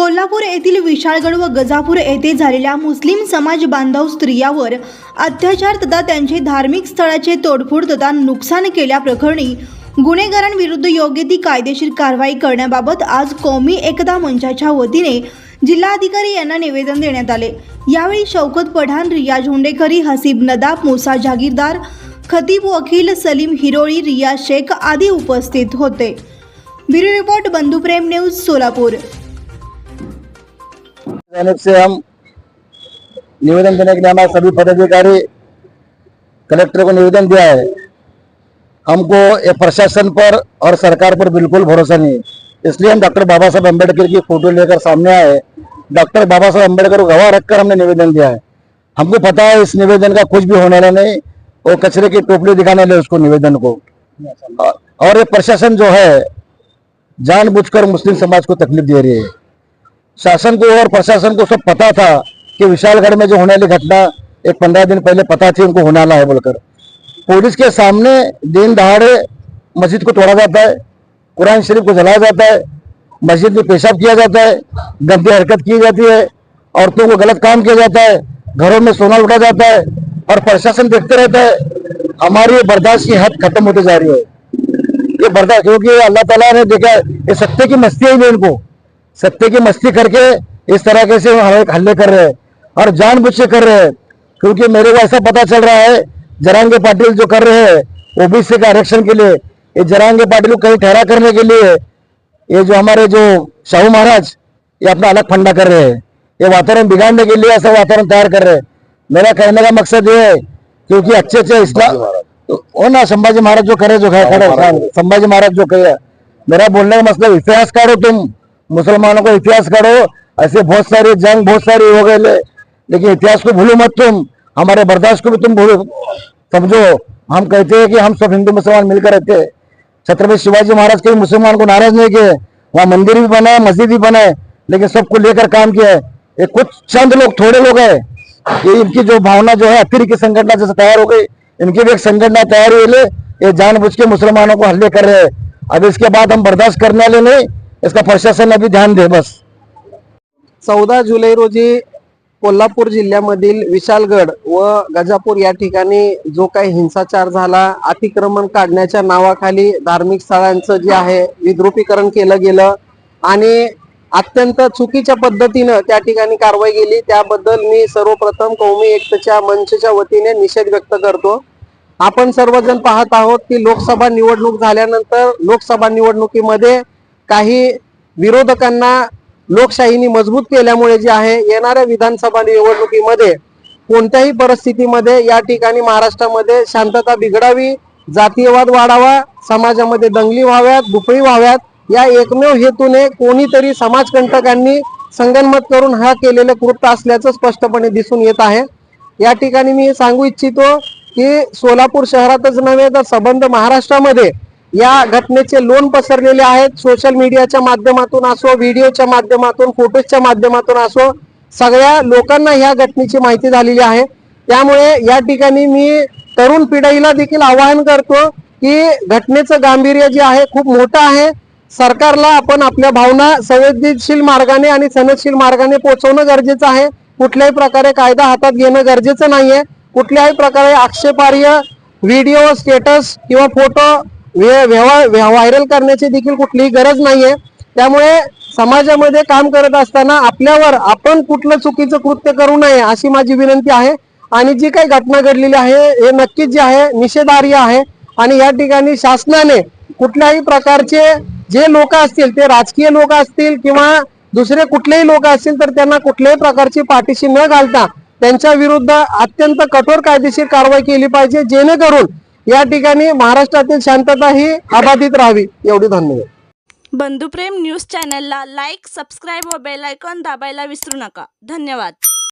कोल्हापूर येथील विशाळगड व गजापूर येथे झालेल्या मुस्लिम समाज बांधव स्त्रियावर अत्याचार तथा त्यांचे धार्मिक स्थळाचे तोडफोड तथा नुकसान केल्याप्रकरणी गुन्हेगारांविरुद्ध योग्य ती कायदेशीर कारवाई करण्याबाबत आज कौमी एकता मंचाच्या वतीने जिल्हाधिकारी यांना निवेदन देण्यात आले. यावेळी शौकत पठाण रिया झोंडेकरी हसीब नदाब मुसा जागीरदार खतीब वकील सलीम हिरोळी रिया शेख आदी उपस्थित होते. Bureau report Bandhuprem news Solapur. जानिब से हम निवेदन देने के लिए हमारे सभी पदाधिकारी, कलेक्टर को निवेदन दिया है। हमको ये प्रशासन पर और सरकार पर बिल्कुल भरोसा नहीं है। इसलिए हम डॉक्टर बाबा साहब अंबेडकर की फ़ोटो लेकर सामने आए। डॉक्टर बाबा साहब अंबेडकर को गवाह रखकर हमने निवेदन दिया है। हमको पता है इस निवेदन का कुछ भी होने वाला नहीं, वो कचरे की टोपली दिखाने ले उसको निवेदन को। और ये प्रशासन जो है, जानबूझकर मुस्लिम समाज को तकलीफ़ दे रही है। शासन को और प्रशासन को सब पता था कि विशालगढ़ में जो होने वाली घटना, एक पंद्रह दिन पहले पता थी उनको होने है बोलकर। पुलिस के सामने दिन दहाड़े मस्जिद को तोड़ा जाता है, कुरान शरीफ को जलाया जाता है, मस्जिद में पेशाब किया जाता है, गंदी हरकत की जाती है, औरतों को गलत काम किया जाता है, घरों में सोना लुटा जाता है और प्रशासन देखते रहता है, हमारी बर्दाश्त की हद खत्म होती जा रही है। ये बर्दाश्त क्योंकि अल्लाह तला ने देखा ये सत्य की मस्ती है इनको सत्य की मस्ती करके इस तरह के से हल्ले कर रहे हैं और जानबूझ के कर रहे हैं। क्योंकि मेरे को ऐसा पता चल रहा है जरांगे पाटिल जो कर रहे हैं ओबीसी के आरक्षण के लिए ये जरांगे पाटिल को कहीं ठहरा करने के लिए ये जो हमारे जो शाहू महाराज ये अपना अलग फंडा कर रहे हैं। ये वातावरण बिगाड़ने के लिए ऐसा वातावरण तैयार कर रहे हैं। मेरा कहने का मकसद ये है क्योंकि अच्छे अच्छे इस्लाम वो ना संभाजी महाराज जो करे जो खड़े संभाजी महाराज जो करे। मेरा बोलने का मतलब इतिहासकार हो तुम। मुसलमानों का इतिहास करो। ऐसे बहुत सारे जंग बहुत सारी हो गए ले- लेकिन इतिहास को भूलो मत तुम। हमारे बर्दाश्त को भी तुम भूलो। समझो, हम कहते हैं कि हम सब हिंदू मुसलमान मिलकर रहते हैं। छत्रपति शिवाजी महाराज के मुसलमान को नाराज़ नहीं किए। वहाँ मंदिर भी बनाए, मस्जिद भी बनाए, लेकिन सबको लेकर काम किया है। ये कुछ चंद लोग, थोड़े लोग हैं। ये इनकी जो भावना जो है अतिरिक्त संगठन जैसे तैयार हो गई। इनकी भी एक संगठन तैयार हुई ले। ये जानबूझ के मुसलमानों को हल्ले कर रहे हैं। अब इसके बाद हम बर्दाश्त करने वाले नहीं। इसका प्रशासन अभी ध्यान दे बस. चौदा जुलै रोजी कोल्हापूर जिल्ह्यामधील विशालगड व गजापूर या ठिकाणी जो काही हिंसाचार झाला अतिक्रमण काढण्याच्या नावाखाली धार्मिक स्थळांचं जे आहे विद्रुपीकरण केलं गेलं आणि अत्यंत चुकीच्या पद्धतीनं त्या ठिकाणी कारवाई केली. त्याबद्दल मी सर्वप्रथम कौमी एकतेच्या मंचच्या वतीने निषेध व्यक्त करतो. आपण सर्वजण पाहत आहोत की लोकसभा निवडणूक झाल्यानंतर लोकसभा निवडणुकीमध्ये काही विरोधकांना लोकशाहीने मजबूत केल्यामुळे जे आहे येणाऱ्या विधानसभा निवडणुकीमध्ये कोणत्याही परिस्थितीमध्ये या ठिकाणी महाराष्ट्रामध्ये शांतता बिघडावी जातीयवाद वाढावा समाजामध्ये दंगली व्हाव्यात भुपळी व्हाव्यात या एकमेव हेतूने कोणीतरी समाजकंटकांनी संगनमत करून हा केलेलं कृत्य असल्याचं स्पष्टपणे दिसून येत आहे. या ठिकाणी मी सांगू इच्छितो की सोलापूर शहरातच नव्हे तर संबंध महाराष्ट्रामध्ये या घटनेचे लोन पसरलेले आहेत. सोशल मीडियाच्या माध्यमातून असो व्हिडिओच्या माध्यमातून फोटोजच्या माध्यमातून असो सगळ्या लोकांना ह्या घटनेची माहिती झालेली आहे. त्यामुळे या ठिकाणी मी तरुण पिढीला देखील आवाहन करतो की घटनेचं गांभीर्य जे आहे खूप मोठं आहे. सरकारला आपण आपल्या भावना संवेदनशील मार्गाने आणि सनदशील मार्गाने पोहोचवणं गरजेचं आहे. कुठल्याही प्रकारे कायदा हातात घेणं गरजेचं नाहीये. कुठल्याही प्रकारे आक्षेपार्ह व्हिडिओ स्टेटस किंवा फोटो व्हायरल करण्याची देखील कुठलीही गरज नाहीये. त्यामुळे समाजामध्ये काम करत असताना आपल्यावर आपण कुठलं चुकीचं कृत्य करू नये अशी माझी विनंती आहे. आणि जी काही घटना घडलेली आहे हे नक्कीच जे आहे निषेधार्य आहे. आणि या ठिकाणी शासनाने कुठल्याही प्रकारचे जे लोक असतील ते राजकीय लोक असतील किंवा दुसरे कुठलेही लोक असतील तर त्यांना कुठल्याही प्रकारची पाठीशी न घालता त्यांच्या विरुद्ध अत्यंत कठोर कायदेशीर कारवाई केली पाहिजे जेणेकरून या ठिकाणी महाराष्ट्रातील शांतता ही अबाधित राहावी एवढी धन्यवाद. बंधुप्रेम न्यूज चॅनलला लाईक सबस्क्राईब व बेल आयकॉन दाबायला विसरू नका. धन्यवाद.